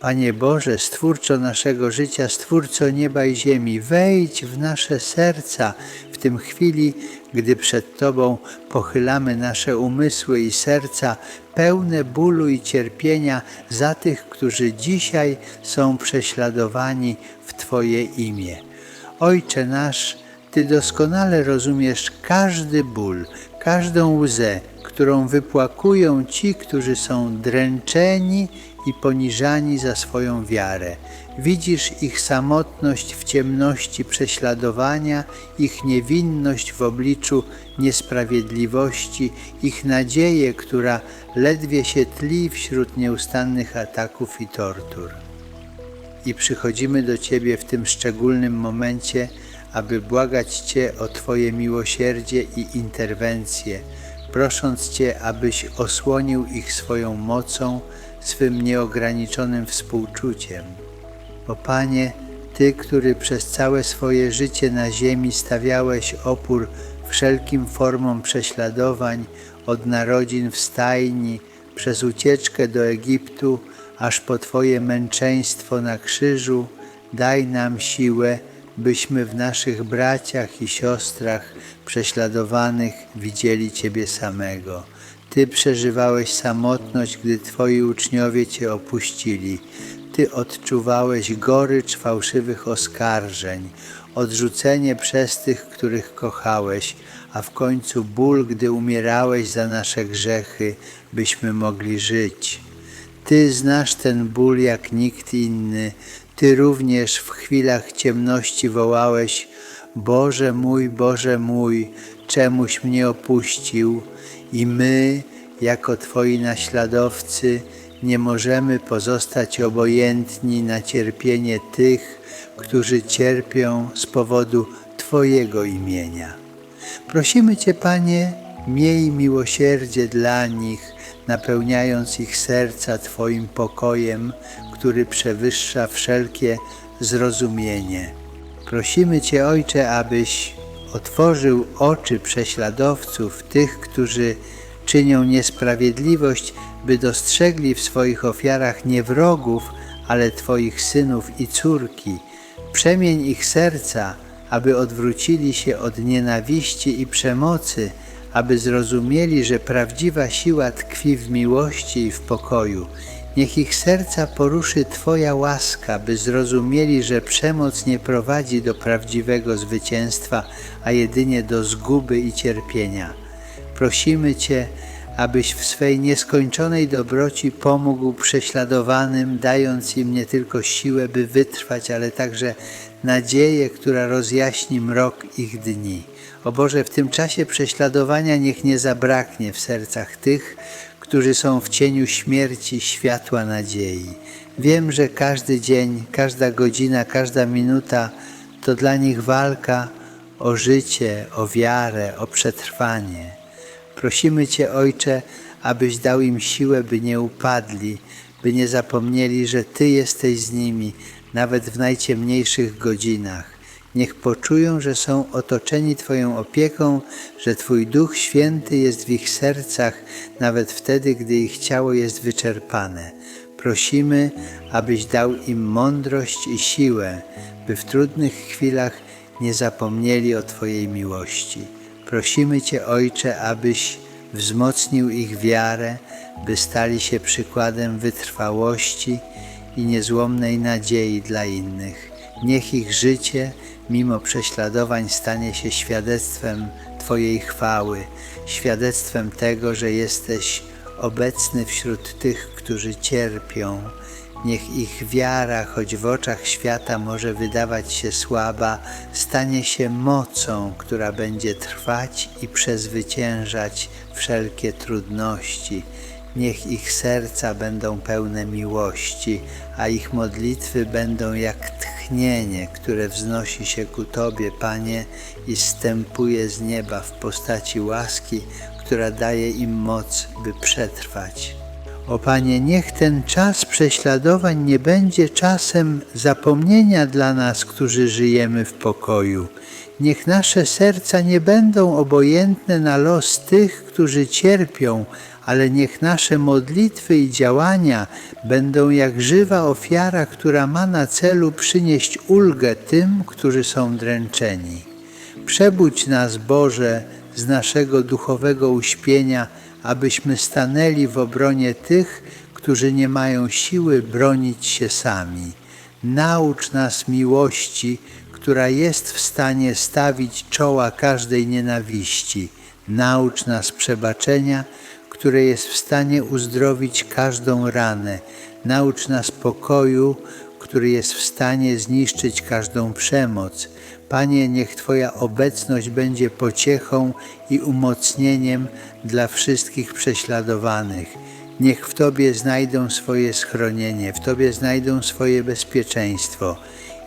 Panie Boże, Stwórco naszego życia, Stwórco nieba i ziemi, wejdź w nasze serca w tym chwili, gdy przed Tobą pochylamy nasze umysły i serca pełne bólu i cierpienia za tych, którzy dzisiaj są prześladowani w Twoje imię. Ojcze nasz, Ty doskonale rozumiesz każdy ból, każdą łzę, którą wypłakują ci, którzy są dręczeni i poniżani za swoją wiarę. Widzisz ich samotność w ciemności prześladowania, ich niewinność w obliczu niesprawiedliwości, ich nadzieję, która ledwie się tli wśród nieustannych ataków i tortur. I przychodzimy do Ciebie w tym szczególnym momencie, aby błagać Cię o Twoje miłosierdzie i interwencję, prosząc Cię, abyś osłonił ich swoją mocą, swym nieograniczonym współczuciem. O Panie, Ty, który przez całe swoje życie na ziemi stawiałeś opór wszelkim formom prześladowań, od narodzin w stajni, przez ucieczkę do Egiptu, aż po Twoje męczeństwo na krzyżu, daj nam siłę, byśmy w naszych braciach i siostrach prześladowanych widzieli Ciebie samego. Ty przeżywałeś samotność, gdy Twoi uczniowie Cię opuścili. Ty odczuwałeś gorycz fałszywych oskarżeń, odrzucenie przez tych, których kochałeś, a w końcu ból, gdy umierałeś za nasze grzechy, byśmy mogli żyć. Ty znasz ten ból jak nikt inny. Ty również w chwilach ciemności wołałeś: Boże mój, Boże mój, czemuś mnie opuścił? I my, jako Twoi naśladowcy, nie możemy pozostać obojętni na cierpienie tych, którzy cierpią z powodu Twojego imienia. Prosimy Cię, Panie, miej miłosierdzie dla nich, napełniając ich serca Twoim pokojem, który przewyższa wszelkie zrozumienie. Prosimy Cię, Ojcze, abyś otworzył oczy prześladowców, tych, którzy czynią niesprawiedliwość, by dostrzegli w swoich ofiarach nie wrogów, ale Twoich synów i córki. Przemień ich serca, aby odwrócili się od nienawiści i przemocy, aby zrozumieli, że prawdziwa siła tkwi w miłości i w pokoju. Niech ich serca poruszy Twoja łaska, by zrozumieli, że przemoc nie prowadzi do prawdziwego zwycięstwa, a jedynie do zguby i cierpienia. Prosimy Cię, abyś w swej nieskończonej dobroci pomógł prześladowanym, dając im nie tylko siłę, by wytrwać, ale także nadzieję, która rozjaśni mrok ich dni. O Boże, w tym czasie prześladowania niech nie zabraknie w sercach tych, którzy są w cieniu śmierci światła nadziei. Wiem, że każdy dzień, każda godzina, każda minuta to dla nich walka o życie, o wiarę, o przetrwanie. Prosimy Cię, Ojcze, abyś dał im siłę, by nie upadli, by nie zapomnieli, że Ty jesteś z nimi, nawet w najciemniejszych godzinach. Niech poczują, że są otoczeni Twoją opieką, że Twój Duch Święty jest w ich sercach, nawet wtedy, gdy ich ciało jest wyczerpane. Prosimy, abyś dał im mądrość i siłę, by w trudnych chwilach nie zapomnieli o Twojej miłości. Prosimy Cię, Ojcze, abyś wzmocnił ich wiarę, by stali się przykładem wytrwałości i niezłomnej nadziei dla innych. Niech ich życie, mimo prześladowań, stanie się świadectwem Twojej chwały, świadectwem tego, że jesteś obecny wśród tych, którzy cierpią. Niech ich wiara, choć w oczach świata może wydawać się słaba, stanie się mocą, która będzie trwać i przezwyciężać wszelkie trudności. Niech ich serca będą pełne miłości, a ich modlitwy będą jak tchnienie, które wznosi się ku Tobie, Panie, i stępuje z nieba w postaci łaski, która daje im moc, by przetrwać. O Panie, niech ten czas prześladowań nie będzie czasem zapomnienia dla nas, którzy żyjemy w pokoju. Niech nasze serca nie będą obojętne na los tych, którzy cierpią, ale niech nasze modlitwy i działania będą jak żywa ofiara, która ma na celu przynieść ulgę tym, którzy są dręczeni. Przebudź nas, Boże, z naszego duchowego uśpienia, abyśmy stanęli w obronie tych, którzy nie mają siły bronić się sami. Naucz nas miłości, która jest w stanie stawić czoła każdej nienawiści. Naucz nas przebaczenia, które jest w stanie uzdrowić każdą ranę. Naucz nas pokoju, który jest w stanie zniszczyć każdą przemoc. Panie, niech Twoja obecność będzie pociechą i umocnieniem dla wszystkich prześladowanych. Niech w Tobie znajdą swoje schronienie, w Tobie znajdą swoje bezpieczeństwo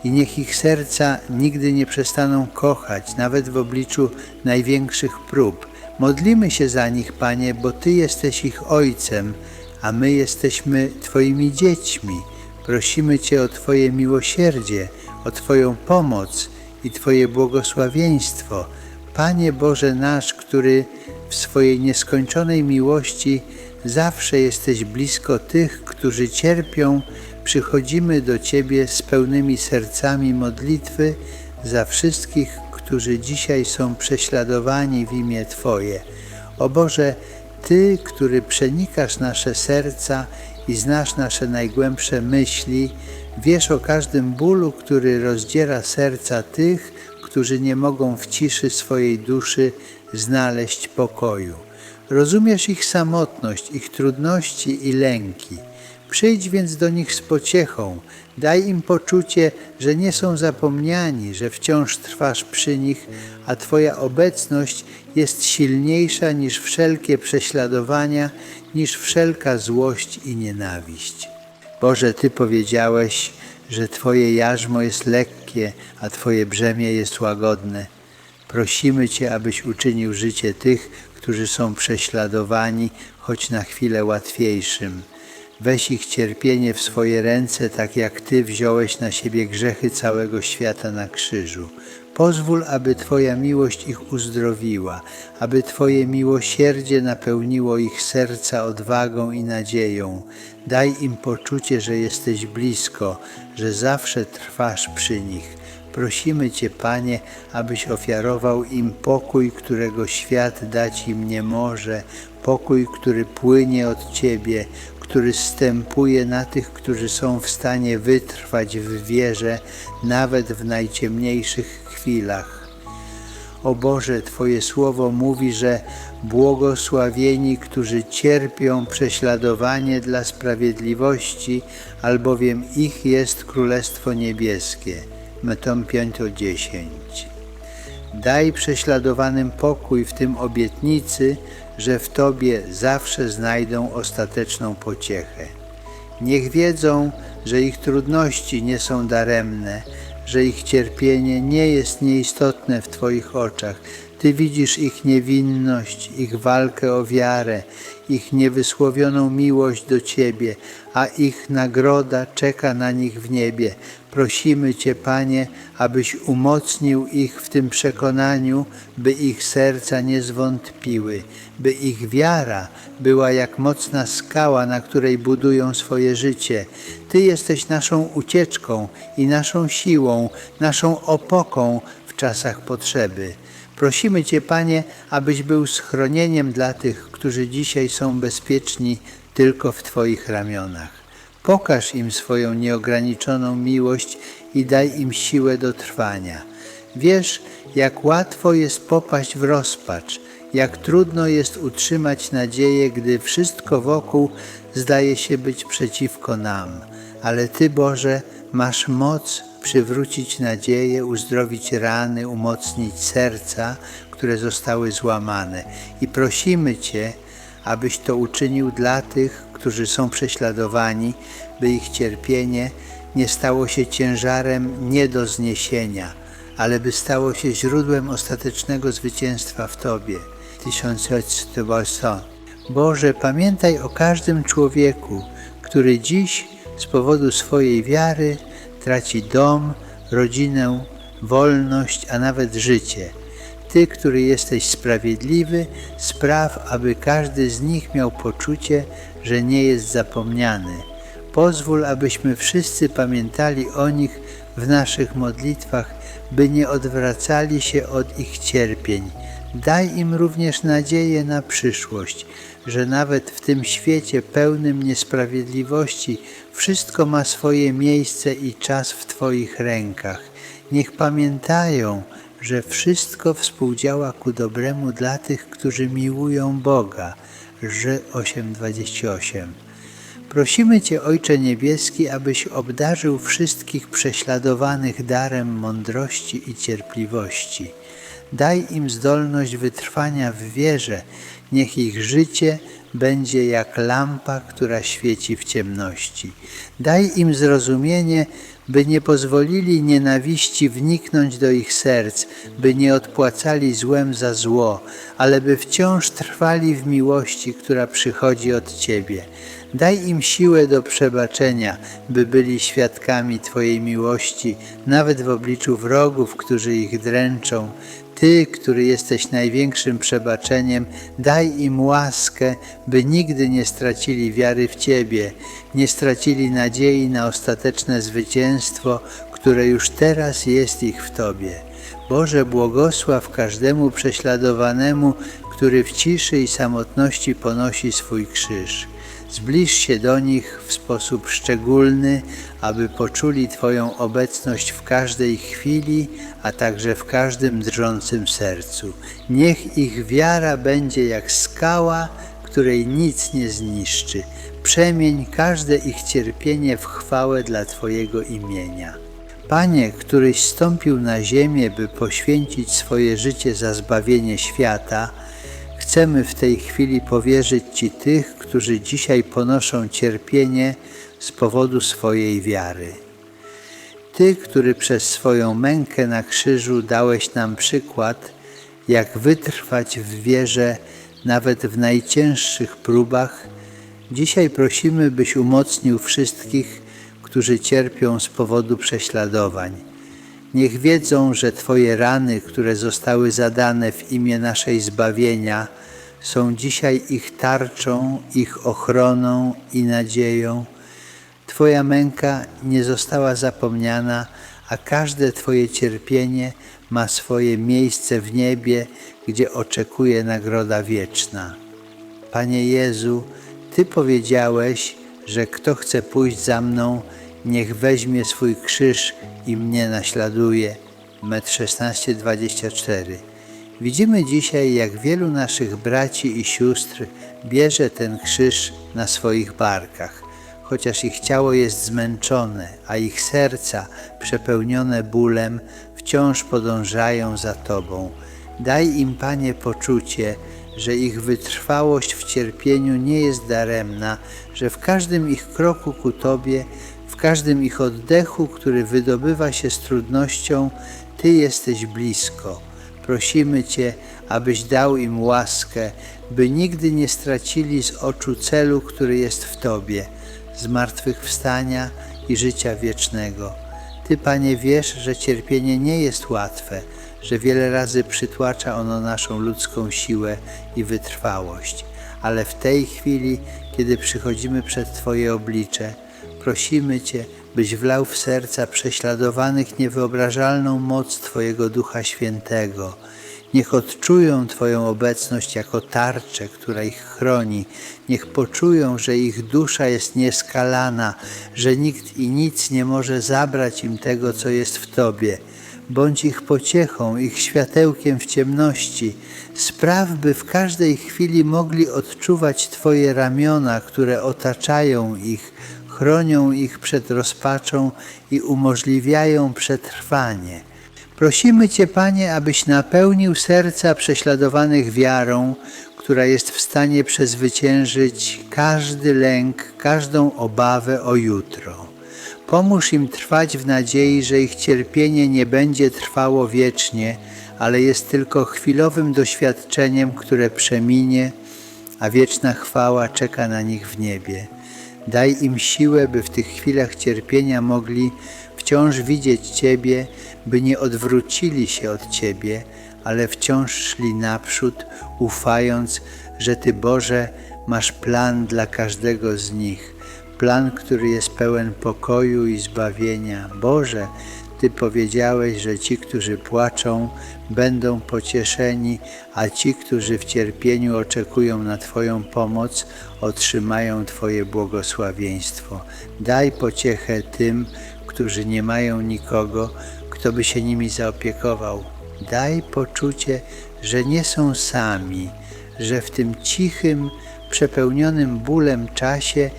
i niech ich serca nigdy nie przestaną kochać, nawet w obliczu największych prób. Modlimy się za nich, Panie, bo Ty jesteś ich Ojcem, a my jesteśmy Twoimi dziećmi. Prosimy Cię o Twoje miłosierdzie, o Twoją pomoc i Twoje błogosławieństwo. Panie Boże nasz, który w swojej nieskończonej miłości zawsze jesteś blisko tych, którzy cierpią, przychodzimy do Ciebie z pełnymi sercami modlitwy za wszystkich, którzy dzisiaj są prześladowani w imię Twoje. O Boże, Ty, który przenikasz nasze serca i znasz nasze najgłębsze myśli, wiesz o każdym bólu, który rozdziera serca tych, którzy nie mogą w ciszy swojej duszy znaleźć pokoju. Rozumiesz ich samotność, ich trudności i lęki. Przyjdź więc do nich z pociechą, daj im poczucie, że nie są zapomniani, że wciąż trwasz przy nich, a Twoja obecność jest silniejsza niż wszelkie prześladowania, niż wszelka złość i nienawiść. Boże, Ty powiedziałeś, że Twoje jarzmo jest lekkie, a Twoje brzemię jest łagodne. Prosimy Cię, abyś uczynił życie tych, którzy są prześladowani, choć na chwilę łatwiejszym. Weź ich cierpienie w swoje ręce, tak jak Ty wziąłeś na siebie grzechy całego świata na krzyżu. Pozwól, aby Twoja miłość ich uzdrowiła, aby Twoje miłosierdzie napełniło ich serca odwagą i nadzieją. Daj im poczucie, że jesteś blisko, że zawsze trwasz przy nich. Prosimy Cię, Panie, abyś ofiarował im pokój, którego świat dać im nie może, pokój, który płynie od Ciebie, który stępuje na tych, którzy są w stanie wytrwać w wierze nawet w najciemniejszych chwilach. O Boże, Twoje słowo mówi, że błogosławieni, którzy cierpią prześladowanie dla sprawiedliwości, albowiem ich jest Królestwo Niebieskie. Metom 5:10. Daj prześladowanym pokój, w tym obietnicy, że w Tobie zawsze znajdą ostateczną pociechę. Niech wiedzą, że ich trudności nie są daremne, że ich cierpienie nie jest nieistotne w Twoich oczach. Ty widzisz ich niewinność, ich walkę o wiarę, ich niewysłowioną miłość do Ciebie, a ich nagroda czeka na nich w niebie. Prosimy Cię, Panie, abyś umocnił ich w tym przekonaniu, by ich serca nie zwątpiły, by ich wiara była jak mocna skała, na której budują swoje życie. Ty jesteś naszą ucieczką i naszą siłą, naszą opoką w czasach potrzeby. Prosimy Cię, Panie, abyś był schronieniem dla tych, którzy dzisiaj są bezpieczni tylko w Twoich ramionach. Pokaż im swoją nieograniczoną miłość i daj im siłę do trwania. Wiesz, jak łatwo jest popaść w rozpacz, jak trudno jest utrzymać nadzieję, gdy wszystko wokół zdaje się być przeciwko nam. Ale Ty, Boże, masz moc przywrócić nadzieję, uzdrowić rany, umocnić serca, które zostały złamane. I prosimy Cię, abyś to uczynił dla tych, którzy są prześladowani, by ich cierpienie nie stało się ciężarem nie do zniesienia, ale by stało się źródłem ostatecznego zwycięstwa w Tobie. Tysiące Boże, pamiętaj o każdym człowieku, który dziś z powodu swojej wiary traci dom, rodzinę, wolność, a nawet życie. Ty, który jesteś sprawiedliwy, spraw, aby każdy z nich miał poczucie, że nie jest zapomniany. Pozwól, abyśmy wszyscy pamiętali o nich w naszych modlitwach, by nie odwracali się od ich cierpień. Daj im również nadzieję na przyszłość, że nawet w tym świecie pełnym niesprawiedliwości wszystko ma swoje miejsce i czas w Twoich rękach. Niech pamiętają, że wszystko współdziała ku dobremu dla tych, którzy miłują Boga. Ż 8:28. Prosimy Cię, Ojcze Niebieski, abyś obdarzył wszystkich prześladowanych darem mądrości i cierpliwości. Daj im zdolność wytrwania w wierze, niech ich życie będzie jak lampa, która świeci w ciemności. Daj im zrozumienie, by nie pozwolili nienawiści wniknąć do ich serc, by nie odpłacali złem za zło, ale by wciąż trwali w miłości, która przychodzi od Ciebie. Daj im siłę do przebaczenia, by byli świadkami Twojej miłości, nawet w obliczu wrogów, którzy ich dręczą. Ty, który jesteś największym przebaczeniem, daj im łaskę, by nigdy nie stracili wiary w Ciebie, nie stracili nadziei na ostateczne zwycięstwo, które już teraz jest ich w Tobie. Boże, błogosław każdemu prześladowanemu, który w ciszy i samotności ponosi swój krzyż. Zbliż się do nich w sposób szczególny, aby poczuli Twoją obecność w każdej chwili, a także w każdym drżącym sercu. Niech ich wiara będzie jak skała, której nic nie zniszczy. Przemień każde ich cierpienie w chwałę dla Twojego imienia. Panie, któryś stąpił na ziemię, by poświęcić swoje życie za zbawienie świata, chcemy w tej chwili powierzyć Ci tych, którzy dzisiaj ponoszą cierpienie z powodu swojej wiary. Ty, który przez swoją mękę na krzyżu dałeś nam przykład, jak wytrwać w wierze nawet w najcięższych próbach, dzisiaj prosimy, byś umocnił wszystkich, którzy cierpią z powodu prześladowań. Niech wiedzą, że Twoje rany, które zostały zadane w imię naszej zbawienia, są dzisiaj ich tarczą, ich ochroną i nadzieją. Twoja męka nie została zapomniana, a każde Twoje cierpienie ma swoje miejsce w niebie, gdzie oczekuje nagroda wieczna. Panie Jezu, Ty powiedziałeś, że kto chce pójść za mną, niech weźmie swój krzyż i mnie naśladuje. Metr 16, 24. Widzimy dzisiaj, jak wielu naszych braci i sióstr bierze ten krzyż na swoich barkach, chociaż ich ciało jest zmęczone, a ich serca, przepełnione bólem, wciąż podążają za Tobą. Daj im, Panie, poczucie, że ich wytrwałość w cierpieniu nie jest daremna, że w każdym ich kroku ku Tobie, w każdym ich oddechu, który wydobywa się z trudnością, Ty jesteś blisko. Prosimy Cię, abyś dał im łaskę, by nigdy nie stracili z oczu celu, który jest w Tobie, zmartwychwstania i życia wiecznego. Ty, Panie, wiesz, że cierpienie nie jest łatwe, że wiele razy przytłacza ono naszą ludzką siłę i wytrwałość. Ale w tej chwili, kiedy przychodzimy przed Twoje oblicze, prosimy Cię, byś wlał w serca prześladowanych niewyobrażalną moc Twojego Ducha Świętego. Niech odczują Twoją obecność jako tarczę, która ich chroni. Niech poczują, że ich dusza jest nieskalana, że nikt i nic nie może zabrać im tego, co jest w Tobie. Bądź ich pociechą, ich światełkiem w ciemności. Spraw, by w każdej chwili mogli odczuwać Twoje ramiona, które otaczają ich, chronią ich przed rozpaczą i umożliwiają przetrwanie. Prosimy Cię, Panie, abyś napełnił serca prześladowanych wiarą, która jest w stanie przezwyciężyć każdy lęk, każdą obawę o jutro. Pomóż im trwać w nadziei, że ich cierpienie nie będzie trwało wiecznie, ale jest tylko chwilowym doświadczeniem, które przeminie, a wieczna chwała czeka na nich w niebie. Daj im siłę, by w tych chwilach cierpienia mogli wciąż widzieć Ciebie, by nie odwrócili się od Ciebie, ale wciąż szli naprzód, ufając, że Ty, Boże, masz plan dla każdego z nich. Plan, który jest pełen pokoju i zbawienia. Boże, Ty powiedziałeś, że ci, którzy płaczą, będą pocieszeni, a ci, którzy w cierpieniu oczekują na Twoją pomoc, otrzymają Twoje błogosławieństwo. Daj pociechę tym, którzy nie mają nikogo, kto by się nimi zaopiekował. Daj poczucie, że nie są sami, że w tym cichym, przepełnionym bólem czasie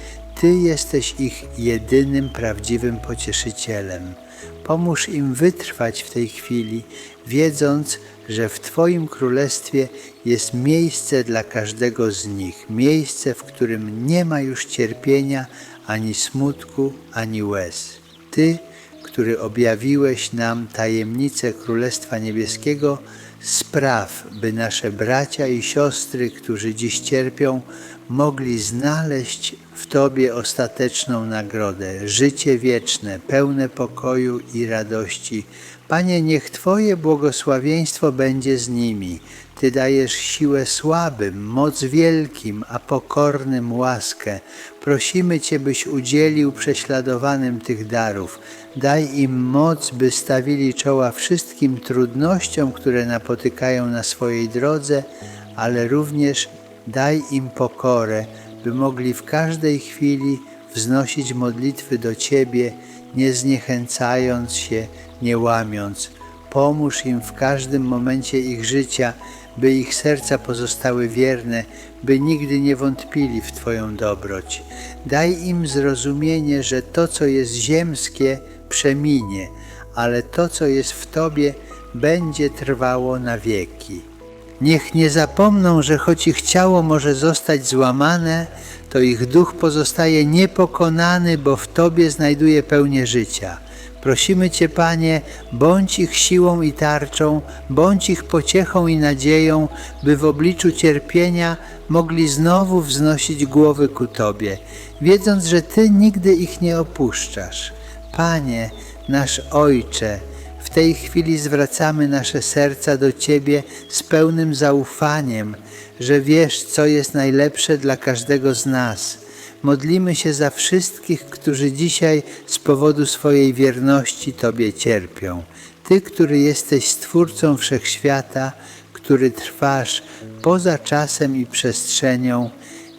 Ty jesteś ich jedynym prawdziwym pocieszycielem. Pomóż im wytrwać w tej chwili, wiedząc, że w Twoim królestwie jest miejsce dla każdego z nich, miejsce, w którym nie ma już cierpienia, ani smutku, ani łez. Ty, który objawiłeś nam tajemnicę Królestwa Niebieskiego, spraw, by nasze bracia i siostry, którzy dziś cierpią, mogli znaleźć w Tobie ostateczną nagrodę, życie wieczne, pełne pokoju i radości. Panie, niech Twoje błogosławieństwo będzie z nimi. Ty dajesz siłę słabym, moc wielkim, a pokornym łaskę. Prosimy Cię, byś udzielił prześladowanym tych darów. Daj im moc, by stawili czoła wszystkim trudnościom, które napotykają na swojej drodze, ale również daj im pokorę, by mogli w każdej chwili wznosić modlitwy do Ciebie, nie zniechęcając się, nie łamiąc. Pomóż im w każdym momencie ich życia, by ich serca pozostały wierne, by nigdy nie wątpili w Twoją dobroć. Daj im zrozumienie, że to, co jest ziemskie, przeminie, ale to, co jest w Tobie, będzie trwało na wieki. Niech nie zapomną, że choć ich ciało może zostać złamane, to ich duch pozostaje niepokonany, bo w Tobie znajduje pełnię życia. Prosimy Cię, Panie, bądź ich siłą i tarczą, bądź ich pociechą i nadzieją, by w obliczu cierpienia mogli znowu wznosić głowy ku Tobie, wiedząc, że Ty nigdy ich nie opuszczasz. Panie, nasz Ojcze, tej chwili zwracamy nasze serca do Ciebie z pełnym zaufaniem, że wiesz, co jest najlepsze dla każdego z nas. Modlimy się za wszystkich, którzy dzisiaj z powodu swojej wierności Tobie cierpią. Ty, który jesteś Stwórcą Wszechświata, który trwasz poza czasem i przestrzenią,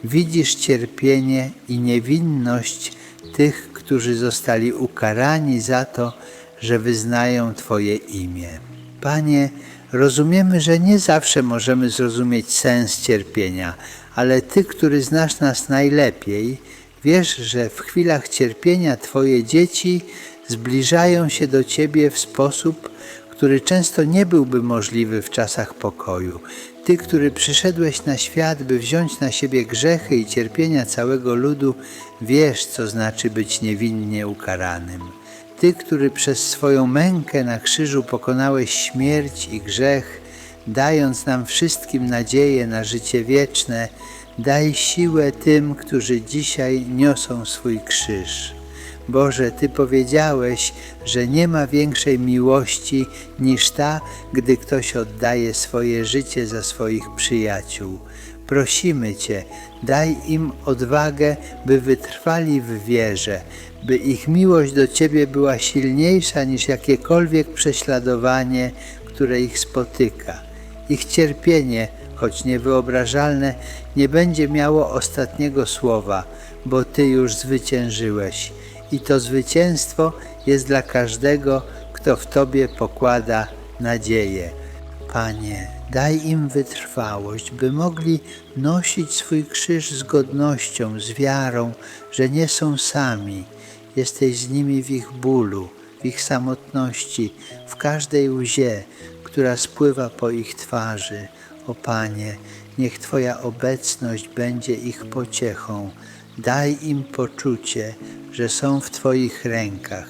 widzisz cierpienie i niewinność tych, którzy zostali ukarani za to, że wyznają Twoje imię. Panie, rozumiemy, że nie zawsze możemy zrozumieć sens cierpienia, ale Ty, który znasz nas najlepiej, wiesz, że w chwilach cierpienia Twoje dzieci zbliżają się do Ciebie w sposób, który często nie byłby możliwy w czasach pokoju. Ty, który przyszedłeś na świat, by wziąć na siebie grzechy i cierpienia całego ludu, wiesz, co znaczy być niewinnie ukaranym. Ty, który przez swoją mękę na krzyżu pokonałeś śmierć i grzech, dając nam wszystkim nadzieję na życie wieczne, daj siłę tym, którzy dzisiaj niosą swój krzyż. Boże, Ty powiedziałeś, że nie ma większej miłości niż ta, gdy ktoś oddaje swoje życie za swoich przyjaciół. Prosimy Cię, daj im odwagę, by wytrwali w wierze, by ich miłość do Ciebie była silniejsza niż jakiekolwiek prześladowanie, które ich spotyka. Ich cierpienie, choć niewyobrażalne, nie będzie miało ostatniego słowa, bo Ty już zwyciężyłeś. I to zwycięstwo jest dla każdego, kto w Tobie pokłada nadzieję. Panie, daj im wytrwałość, by mogli nosić swój krzyż z godnością, z wiarą, że nie są sami. Jesteś z nimi w ich bólu, w ich samotności, w każdej łzie, która spływa po ich twarzy. O Panie, niech Twoja obecność będzie ich pociechą. Daj im poczucie, że są w Twoich rękach,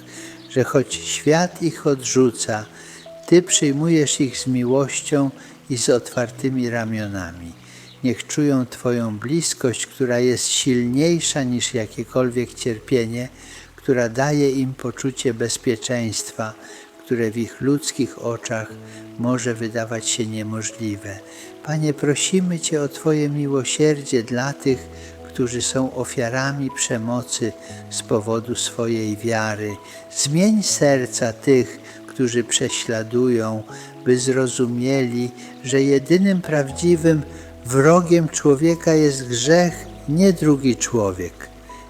że choć świat ich odrzuca, Ty przyjmujesz ich z miłością i z otwartymi ramionami. Niech czują Twoją bliskość, która jest silniejsza niż jakiekolwiek cierpienie, która daje im poczucie bezpieczeństwa, które w ich ludzkich oczach może wydawać się niemożliwe. Panie, prosimy Cię o Twoje miłosierdzie dla tych, którzy są ofiarami przemocy z powodu swojej wiary. Zmień serca tych, którzy prześladują, by zrozumieli, że jedynym prawdziwym wrogiem człowieka jest grzech, nie drugi człowiek.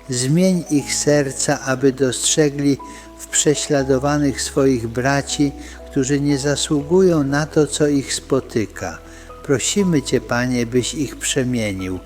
Zmień ich serca, aby dostrzegli w prześladowanych swoich braci, którzy nie zasługują na to, co ich spotyka. Prosimy Cię, Panie, byś ich przemienił,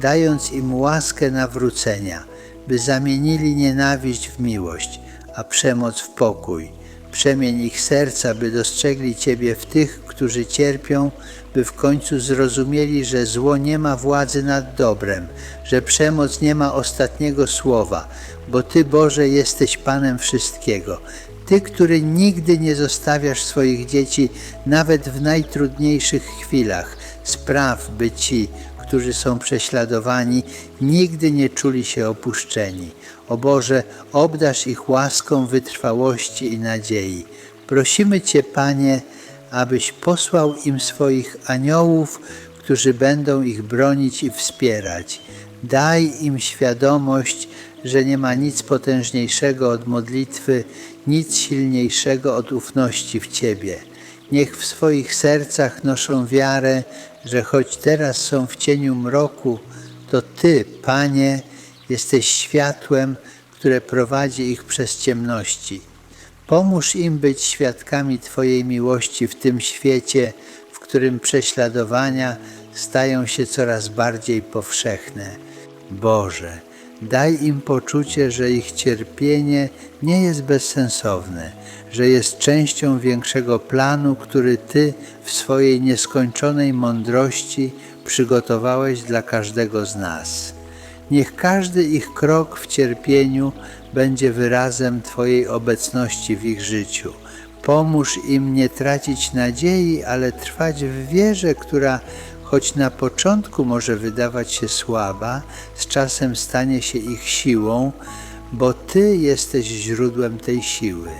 dając im łaskę nawrócenia, by zamienili nienawiść w miłość, a przemoc w pokój. Przemień ich serca, by dostrzegli Ciebie w tych, którzy cierpią, by w końcu zrozumieli, że zło nie ma władzy nad dobrem, że przemoc nie ma ostatniego słowa, bo Ty, Boże, jesteś Panem wszystkiego. Ty, który nigdy nie zostawiasz swoich dzieci, nawet w najtrudniejszych chwilach, spraw, by ci, którzy są prześladowani, nigdy nie czuli się opuszczeni. O Boże, obdasz ich łaską wytrwałości i nadziei. Prosimy Cię, Panie, abyś posłał im swoich aniołów, którzy będą ich bronić i wspierać. Daj im świadomość, że nie ma nic potężniejszego od modlitwy, nic silniejszego od ufności w Ciebie. Niech w swoich sercach noszą wiarę, że choć teraz są w cieniu mroku, to Ty, Panie, jesteś światłem, które prowadzi ich przez ciemności. Pomóż im być świadkami Twojej miłości w tym świecie, w którym prześladowania stają się coraz bardziej powszechne. Boże, daj im poczucie, że ich cierpienie nie jest bezsensowne, że jest częścią większego planu, który Ty w swojej nieskończonej mądrości przygotowałeś dla każdego z nas. Niech każdy ich krok w cierpieniu będzie wyrazem Twojej obecności w ich życiu. Pomóż im nie tracić nadziei, ale trwać w wierze, która choć na początku może wydawać się słaba, z czasem stanie się ich siłą, bo Ty jesteś źródłem tej siły.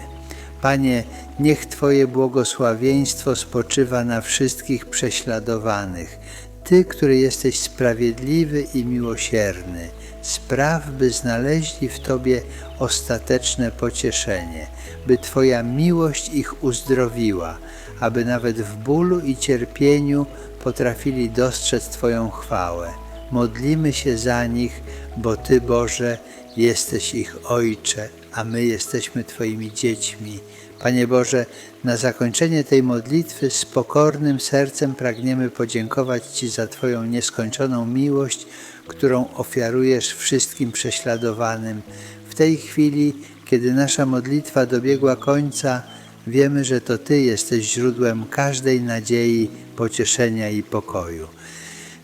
Panie, niech Twoje błogosławieństwo spoczywa na wszystkich prześladowanych. Ty, który jesteś sprawiedliwy i miłosierny, spraw, by znaleźli w Tobie ostateczne pocieszenie, by Twoja miłość ich uzdrowiła, aby nawet w bólu i cierpieniu potrafili dostrzec Twoją chwałę. Modlimy się za nich, bo Ty, Boże, jesteś ich Ojcze, a my jesteśmy Twoimi dziećmi. Panie Boże, na zakończenie tej modlitwy z pokornym sercem pragniemy podziękować Ci za Twoją nieskończoną miłość, którą ofiarujesz wszystkim prześladowanym. W tej chwili, kiedy nasza modlitwa dobiegła końca, wiemy, że to Ty jesteś źródłem każdej nadziei, pocieszenia i pokoju.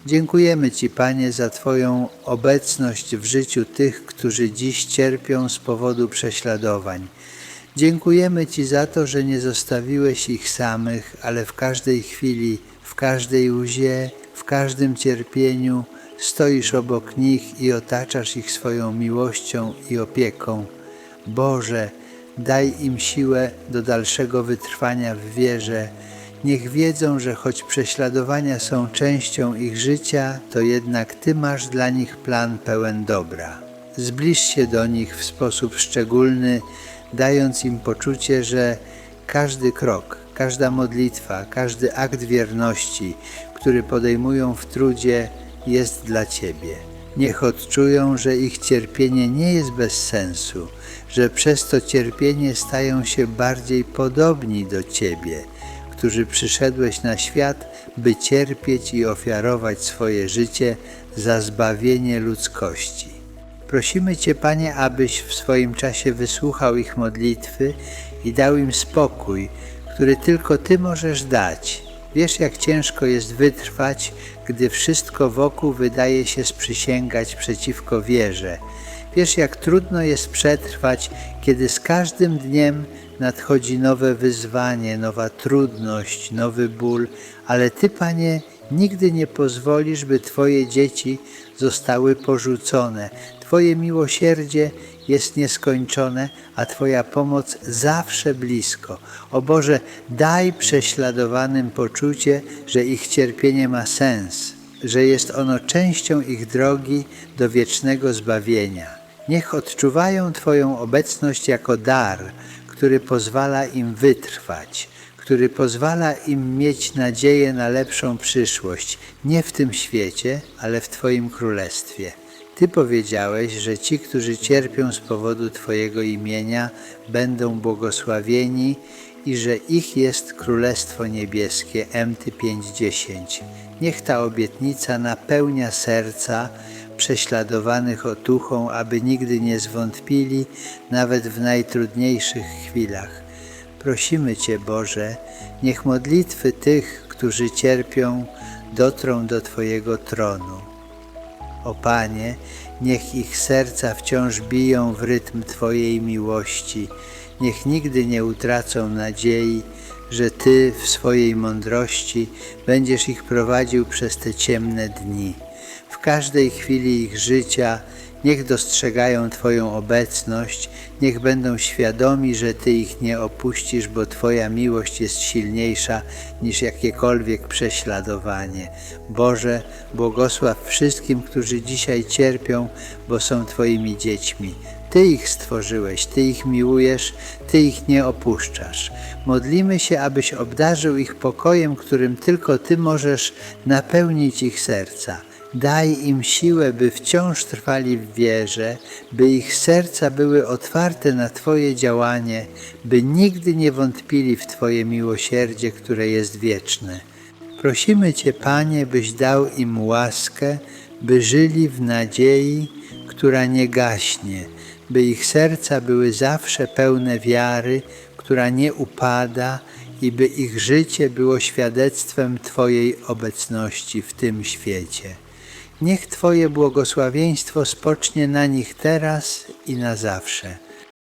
Dziękujemy Ci, Panie, za Twoją obecność w życiu tych, którzy dziś cierpią z powodu prześladowań. Dziękujemy Ci za to, że nie zostawiłeś ich samych, ale w każdej chwili, w każdej łzie, w każdym cierpieniu stoisz obok nich i otaczasz ich swoją miłością i opieką. Boże, daj im siłę do dalszego wytrwania w wierze. Niech wiedzą, że choć prześladowania są częścią ich życia, to jednak Ty masz dla nich plan pełen dobra. Zbliż się do nich w sposób szczególny, dając im poczucie, że każdy krok, każda modlitwa, każdy akt wierności, który podejmują w trudzie, jest dla Ciebie. Niech odczują, że ich cierpienie nie jest bez sensu, że przez to cierpienie stają się bardziej podobni do Ciebie, którzy przyszedłeś na świat, by cierpieć i ofiarować swoje życie za zbawienie ludzkości. Prosimy Cię, Panie, abyś w swoim czasie wysłuchał ich modlitwy i dał im spokój, który tylko Ty możesz dać. Wiesz, jak ciężko jest wytrwać, gdy wszystko wokół wydaje się sprzysięgać przeciwko wierze. Wiesz, jak trudno jest przetrwać, kiedy z każdym dniem nadchodzi nowe wyzwanie, nowa trudność, nowy ból, ale Ty, Panie, nigdy nie pozwolisz, by Twoje dzieci zostały porzucone. Twoje miłosierdzie jest nieskończone, a Twoja pomoc zawsze blisko. O Boże, daj prześladowanym poczucie, że ich cierpienie ma sens, że jest ono częścią ich drogi do wiecznego zbawienia. Niech odczuwają Twoją obecność jako dar, który pozwala im wytrwać, który pozwala im mieć nadzieję na lepszą przyszłość, nie w tym świecie, ale w Twoim królestwie. Ty powiedziałeś, że ci, którzy cierpią z powodu Twojego imienia, będą błogosławieni i że ich jest Królestwo Niebieskie. Emty 5:10. Niech ta obietnica napełnia serca prześladowanych otuchą, aby nigdy nie zwątpili nawet w najtrudniejszych chwilach. Prosimy Cię, Boże, niech modlitwy tych, którzy cierpią, dotrą do Twojego tronu. O Panie, niech ich serca wciąż biją w rytm Twojej miłości, niech nigdy nie utracą nadziei, że Ty w swojej mądrości będziesz ich prowadził przez te ciemne dni. W każdej chwili ich życia niech dostrzegają Twoją obecność, niech będą świadomi, że Ty ich nie opuścisz, bo Twoja miłość jest silniejsza niż jakiekolwiek prześladowanie. Boże, błogosław wszystkim, którzy dzisiaj cierpią, bo są Twoimi dziećmi. Ty ich stworzyłeś, Ty ich miłujesz, Ty ich nie opuszczasz. Modlimy się, abyś obdarzył ich pokojem, którym tylko Ty możesz napełnić ich serca. Daj im siłę, by wciąż trwali w wierze, by ich serca były otwarte na Twoje działanie, by nigdy nie wątpili w Twoje miłosierdzie, które jest wieczne. Prosimy Cię, Panie, byś dał im łaskę, by żyli w nadziei, która nie gaśnie, by ich serca były zawsze pełne wiary, która nie upada i by ich życie było świadectwem Twojej obecności w tym świecie. Niech Twoje błogosławieństwo spocznie na nich teraz i na zawsze.